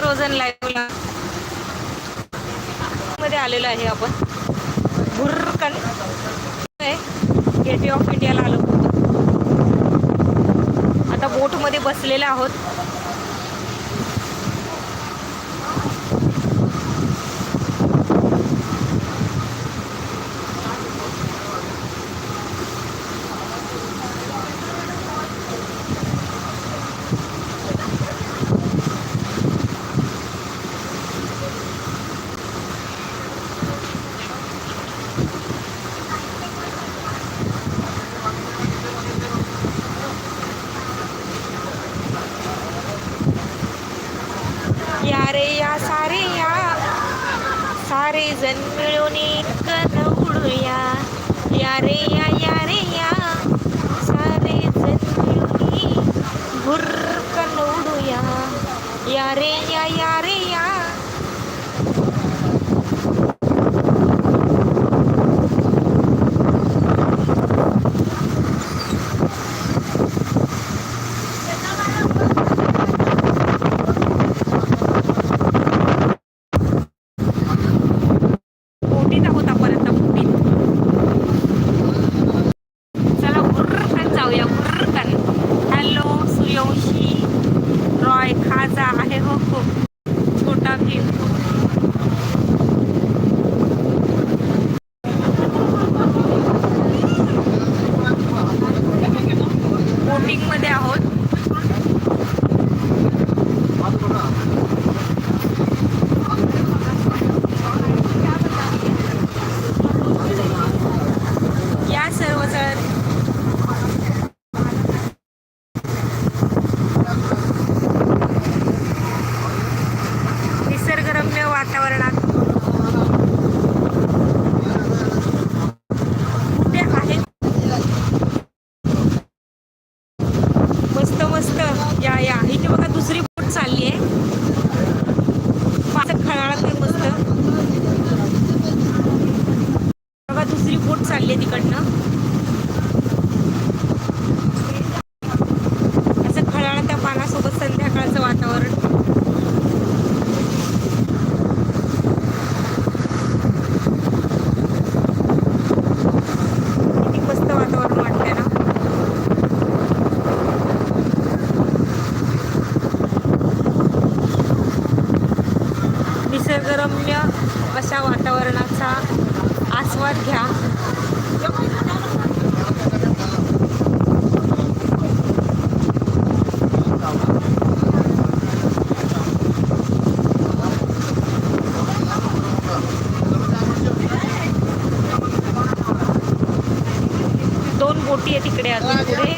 सर्वजण लाईव्हला मध्ये आलेलो आहे आपण. भुरकन गेटवे ऑफ इंडियाला आलो. होतो आता बोटमध्ये बसलेले आहोत. सारे जन मिळून एक उडूया. या रे या या रे या. सारे जन मिळून भुर्र कन उडूया. या रे या या रे या. रम्य अशा वातावरणाचा आस्वाद घ्या. दोन बोटी आहे तिकडे आता पुढे.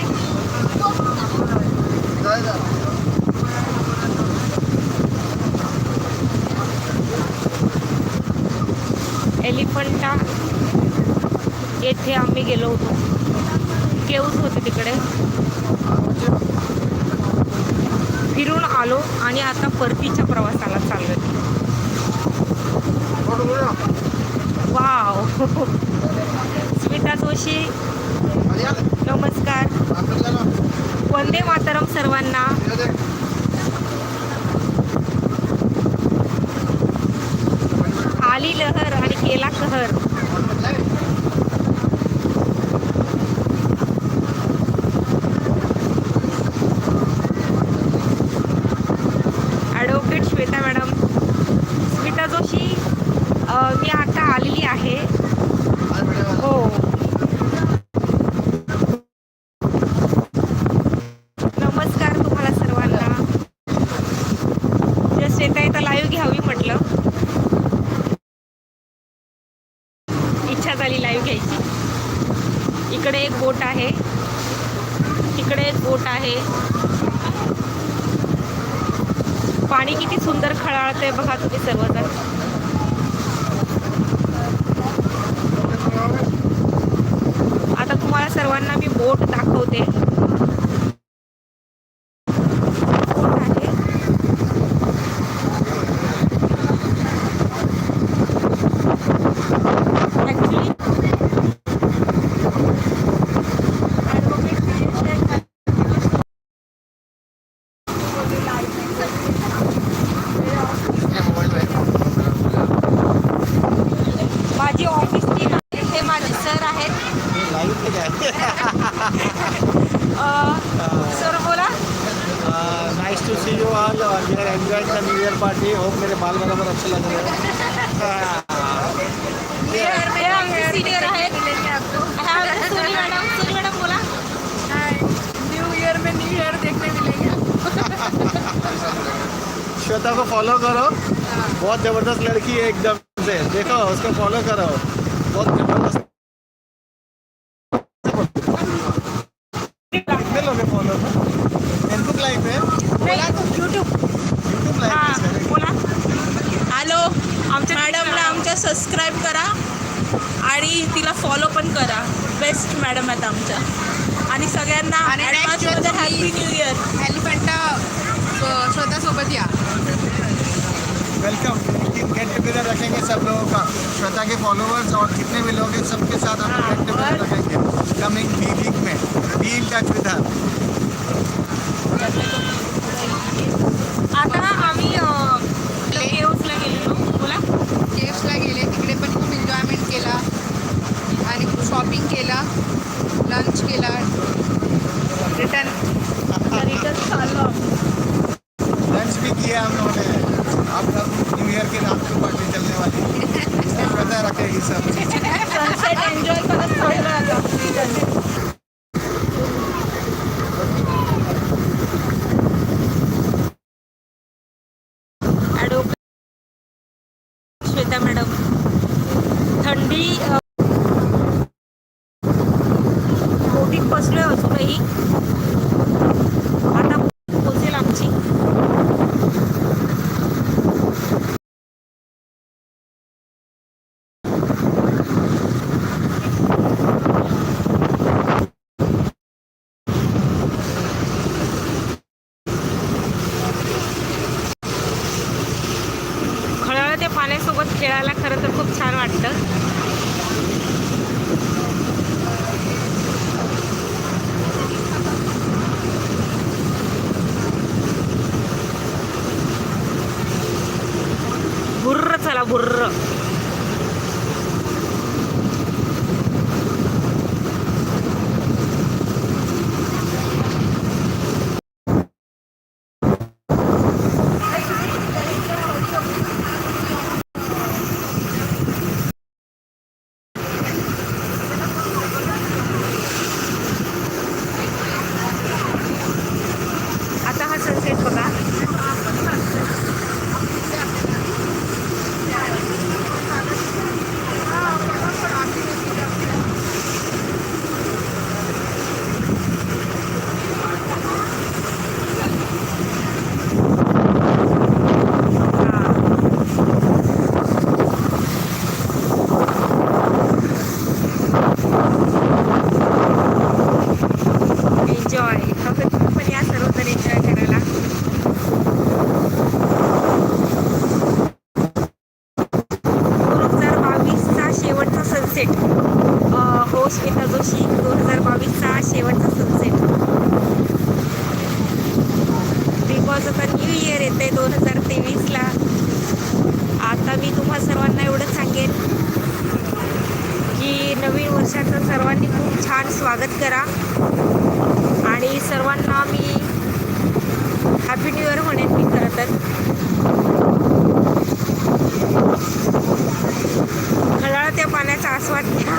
येथे आम्ही गेलो होतो. केव्ज होते तिकडे. फिरून आलो आणि आता परतीच्या प्रवासाला चाललो वाव. स्मिता जोशी नमस्कार. वंदे मातरम सर्वांना. आली लहर आणि केला कहर ॲडव्होकेट श्वेता मॅडम स्मिता जोशी अ, मी आता आलेली आहे हो नमस्कार तुम्हाला सर्वांना जस्ट येता येता लाईव्ह घ्यावी म्हटलं इच्छा झाली लाईव्ह घ्यायची इकडे एक बोट आहे. तिकडे एक बोट आहे. पाणी किती सुंदर खळाळतंय बघा तुम्ही सर्वजण. आता तुम्हाला सर्वांना मी बोट दाखवते. न्यू ईयर देखने मिलेंगे। श्वेता को फॉलो करो। बहुत ज़बरदस्त लड़की है एकदम से। देखो उसको फॉलो करो। बहुत ज़बरदस्त। कितने लोग फॉलो फेसबुक लाइव है यूट्यूब यूट्यूब लाइव है बोला। हॅलो आमच्या मॅडमला आमच्या सबस्क्राईब करा आणि तिला फॉलो पण करा. बेस्ट मॅडम आहेत आमच्या. आणि सगळ्यांना हॅपी न्यू इयर एलिफंटा स्वतःसोबत या. वेलकम गेट टुगेदर रखेंगे सब लोगों का. श्वेता के फॉलोअर्स और जितने भी लोग हैं सबके साथ हम गेट टुगेदर रखेंगे. कमिंग बी वीक में be in touch with her आता आम्ही केव्सला गेलेलो बोला बीचला गेले. तिकडे पण खूप एन्जॉयमेंट केला. आणि खूप शॉपिंग केला. लंच केला. रिटर्न हो स्मिता जोशी दोन हजार बावीसचा शेवटचा सनसेट बिकॉज आता न्यू इयर येते दोन हजार तेवीसला. आता मी तुम्हा सर्वांना एवढंच सांगेन की नवीन वर्षाचं सर्वांनी खूप छान स्वागत करा. आणि सर्वांना मी हॅपी न्यू इयर म्हणेन मी खरं तर. खळाळत्या पाण्याचा आस्वाद घ्या.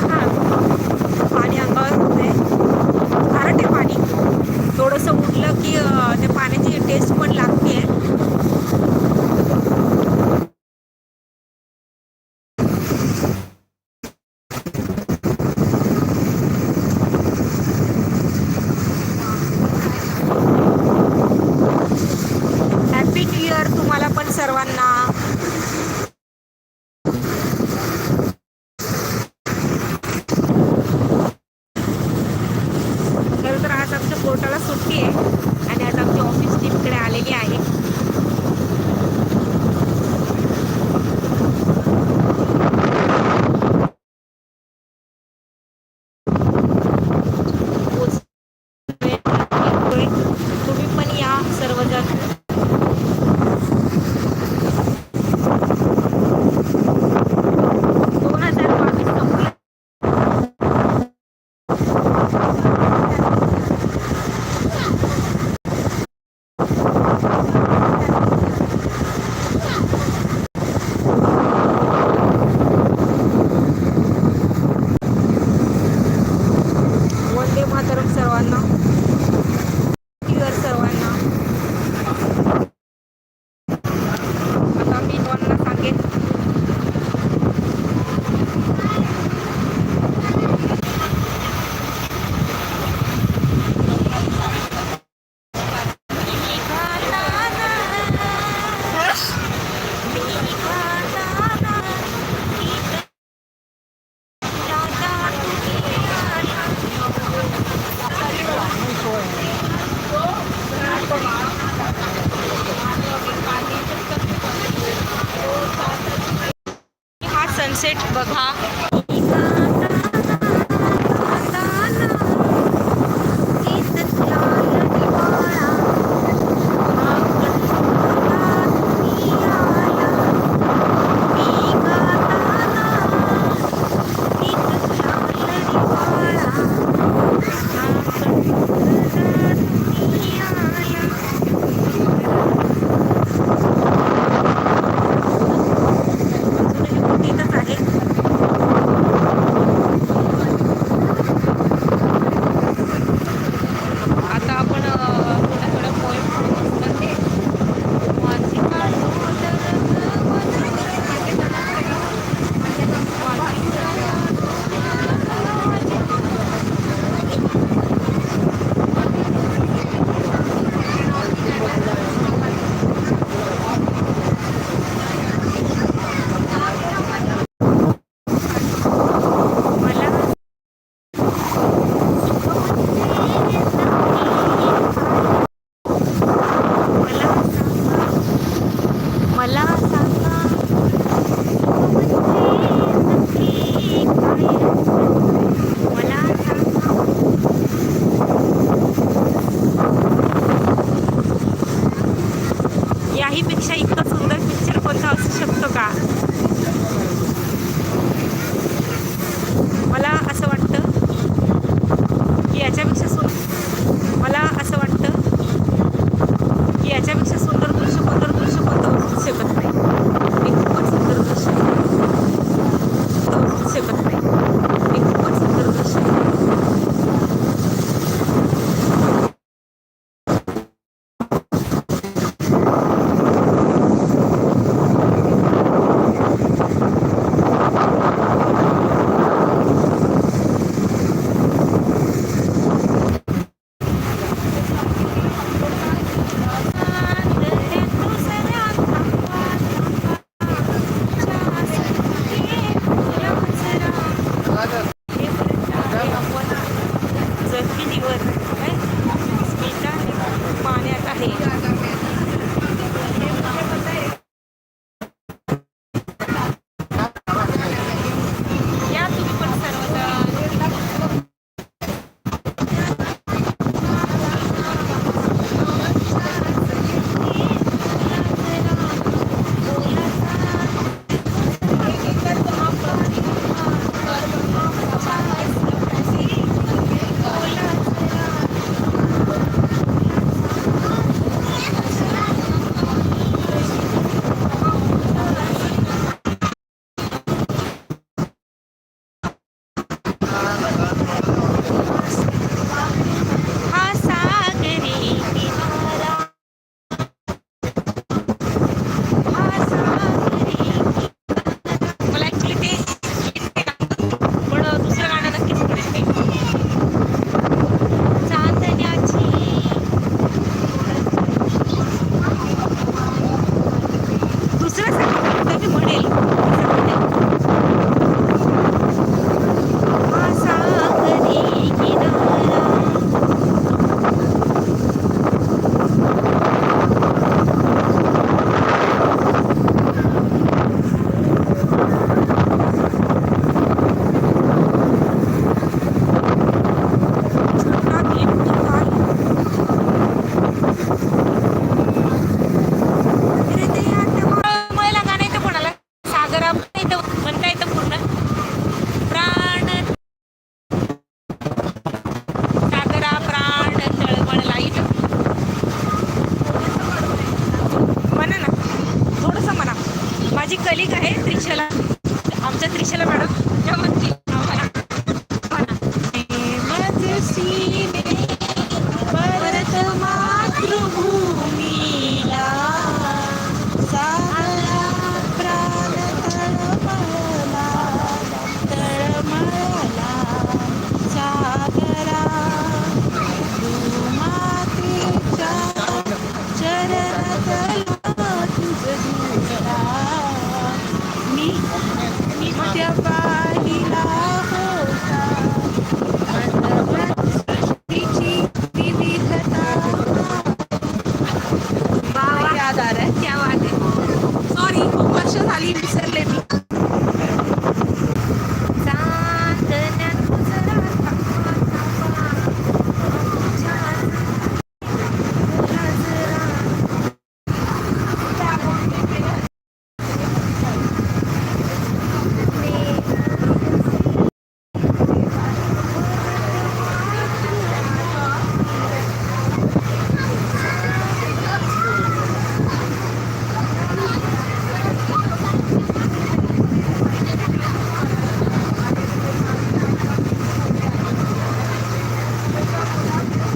पाणी अंगावर होते खारट आहे पाणी थोडंसं उठलं की त्या पाण्याची टेस्ट पण लागते हॅपी न्यू इयर तुम्हाला पण सर्वांना खरं तर आज आमच्या कोर्टाला सुट्टी आहे आणि आज आमची ऑफिस टीमकडे आलेली आहे तुम्ही पण या सर्वजण दोन हजार बावीस संपलं वंदे मातरम सर्वांना New Year सर्वांना आता मी तुम्हाला सांगेन हा सनसेट बघा